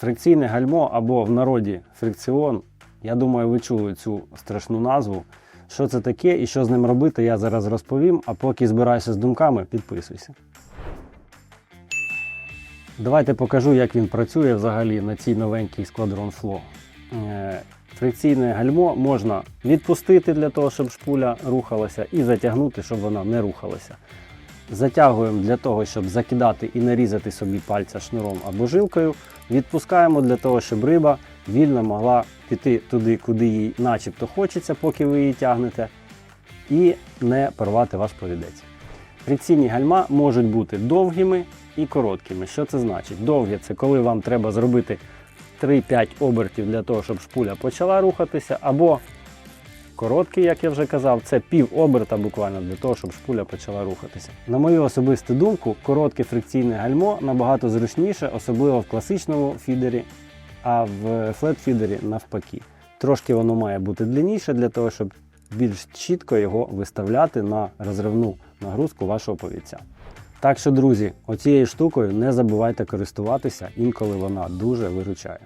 Фрикційне гальмо або в народі фрикціон. Я думаю, ви чули цю страшну назву. Що це таке і що з ним робити, я зараз розповім. А поки збирайся з думками, підписуйся. Давайте покажу, як він працює взагалі на цій новенькій Squadron Flow. Е, Фрикційне гальмо можна відпустити для того, щоб шпуля рухалася, і затягнути, щоб вона не рухалася. Затягуємо для того, щоб закидати і нарізати собі пальця шнуром або жилкою. Відпускаємо для того, щоб риба вільно могла піти туди, куди їй начебто хочеться, поки ви її тягнете, і не порвати ваш повідець. Фрикційні гальма можуть бути довгими і короткими. Що це значить? Довгі це коли вам треба зробити 3-5 обертів для того, щоб шпуля почала рухатися, або короткий, як я вже казав, це пів оберта буквально для того, щоб шпуля почала рухатися. На мою особисту думку, коротке фрикційне гальмо набагато зручніше, особливо в класичному фідері, а в флет-фідері навпаки. Трошки воно має бути длинніше для того, щоб більш чітко його виставляти на розривну нагрузку вашого повідця. Так що, друзі, оцією штукою не забувайте користуватися, інколи вона дуже виручає.